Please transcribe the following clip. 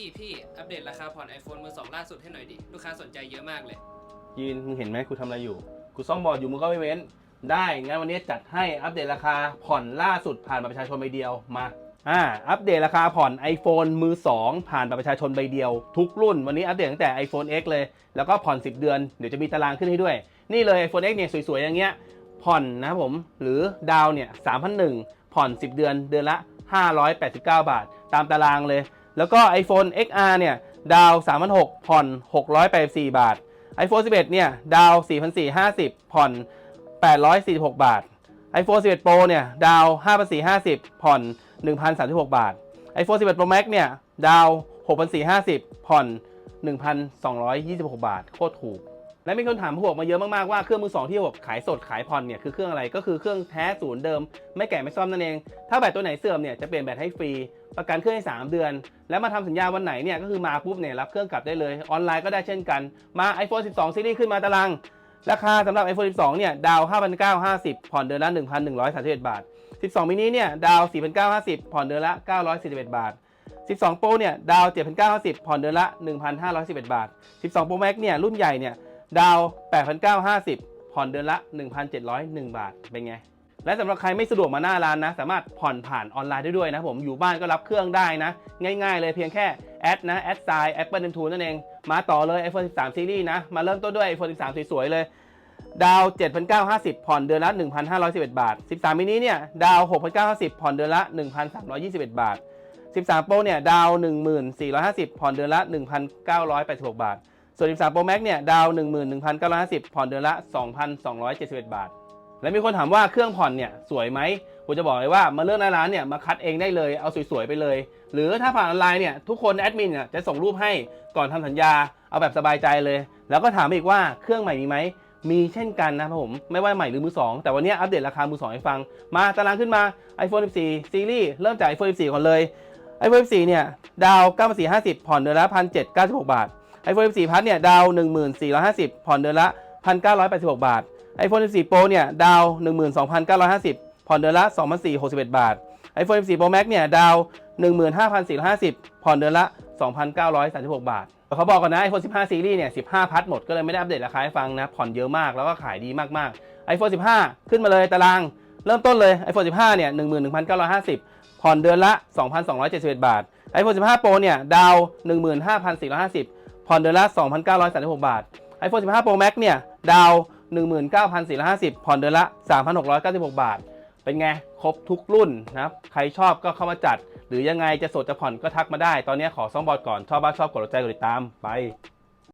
พี่พี่อัปเดตราคาผ่อน iPhone มือสองล่าสุดให้หน่อยดิ ลูกค้าสนใจเยอะมากเลย ยีนมึงเห็นไหมกูทำอะไรอยู่ กูซ่อมบอร์ดอยู่มึงก็ไม่เว้น ได้งั้นวันนี้จัดให้อัปเดตราคาผ่อนล่าสุดผ่านบัตรประชาชนใบเดียวมาอ่าอัปเดตราคาผ่อน iPhone มือ 2 ผ่านบัตรประชาชนใบเดียว ทุกรุ่นวันนี้อัปเดตตั้งแต่ iPhone X เลย แล้วก็ผ่อน 10 เดือน เดี๋ยวจะมีตารางขึ้นให้ด้วย นี่เลย iPhone X เนี่ยสวยๆ อย่างเงี้ยผ่อนนะครับผมหรือดาวเนี่ย3,001ผ่อน 10 เดือนเดือนละ 589 บาท ตามตารางเลย แล้วก็ iPhone XR เนี่ย ดาว3,006ผ่อน 684 บาท iPhone 11 เนี่ย ดาว 4,450 ผ่อน 846 บาท iPhone 11 Pro เนี่ย ดาว 5,450 ผ่อน 1,036 บาท iPhone 11 Pro Max เนี่ย ดาว 6,450 ผ่อน 1,226 บาท โคตรถูก และมีคนถามพวกมาเยอะมากๆว่าเครื่องมือสองที่ผมขายสดขายผ่อนเนี่ยคือเครื่องอะไรก็คือเครื่องแท้ศูนย์เดิม ไม่แก่ไม่ซ่อมนั่นเอง ถ้าแบตตัวไหนเสื่อมเนี่ยจะเปลี่ยนแบตให้ฟรีประกันเครื่องให้ 3 เดือน แล้วมาทำสัญญาวันไหนเนี่ยก็คือมาปุ๊บเนี่ยรับเครื่องกลับได้เลยออนไลน์ก็ได้เช่นกัน มา iPhone 12 ซีรีส์ขึ้นมาตารางราคาสำหรับ iPhone 12 เนี่ย ดาว 5,950 ผ่อนเดือนละ 1,131 บาท 12 มินิเนี่ย ดาว 4,950 ผ่อนเดือนละ 941 บาท 12 Pro เนี่ย ดาว 7,950 ผ่อนเดือนละ 1,511 บาท 12 Pro Max เนี่ย รุ่นใหญ่เนี่ย ดาว 8,950 ผ่อนเดือนละ 1,701 บาท เป็นไง และสำหรับใครไม่สะดวกมาหน้าร้านนะ สามารถผ่อนผ่านออนไลน์ได้ด้วยนะผม อยู่บ้านก็รับเครื่องได้นะ ง่ายๆเลยเพียงแค่แอดนะ แอดไซน์ Apple M2 นั่นเอง มาต่อเลย iPhone 13 Series นะ มาเริ่มต้นด้วย iPhone 13 สวยๆเลย ดาว 7,950 ผ่อนเดือนละ 1,511 บาท 13 มินิเนี่ย ดาว 6,950 ผ่อนเดือนละ 1,321 บาท 13 Pro เนี่ย ดาว 1,450 ผ่อนเดือนละ 1,986 บาท ส่วน 13 Pro Max เนี่ยดาว 11,950 ผ่อนเดือนละ 2,271 บาท และมีคนถามว่าเครื่องผ่อนเนี่ยสวยไหมผมจะบอกเลยว่ามาเลือกหน้าร้านเนี่ยมาคัดเองได้เลยเอาสวยๆไปเลย หรือถ้าผ่านออนไลน์เนี่ยทุกคนแอดมินเนี่ยจะส่งรูปให้ก่อนทำสัญญาเอาแบบสบายใจเลย แล้วก็ถามอีกว่าเครื่องใหม่มีไหมมีเช่นกันนะครับผม ไม่ว่าใหม่หรือมือ 2 แต่วันนี้อัปเดตราคามือ 2 ให้ฟัง มาตารางขึ้นมา iPhone 14 ซีรีส์เริ่มจาก iPhone 14 ก่อนเลย iPhone 14 เนี่ย ดาว 9450 ผ่อนเดือนละ 1,796 บาท iPhone 14 Plus เนี่ยดาว 1450 ผ่อนเดือนละ 1,986 บาท iPhone 14 Pro เนี่ยดาว 12,950 ผ่อนเดือนละ 2,461 บาท iPhone 14 Pro Max เนี่ยดาว 15,450 ผ่อนเดือนละ 2,936 บาทเขาบอกก่อนนะ iPhone 15ซีรีส์เนี่ย 15 พัดหมดก็เลยไม่ได้อัปเดตราคาให้ฟังนะ ผ่อนเยอะมากแล้วก็ขายดีมากๆ iPhone 15 ขึ้นมาเลยตาราง เริ่มต้นเลย iPhone 15 เนี่ย 11,950 ผ่อนเดือนละ 2,271 บาท iPhone 15 Pro เนี่ย ดาว 15,450 ผ่อนเดือนละ 2,936 บาท iPhone 15 Pro Max เนี่ย ดาว 19,450 ผ่อนเดือนละ 3,696 บาท เป็นไง ครบทุกรุ่นนะครับ ใครชอบก็เข้ามาจัด หรือยังไงจะสดจะผ่อนก็ทักมาได้ ตอนนี้ขอซ่อมบอร์ดก่อน ชอบบ้าชอบกดหัวใจกดติดตามไป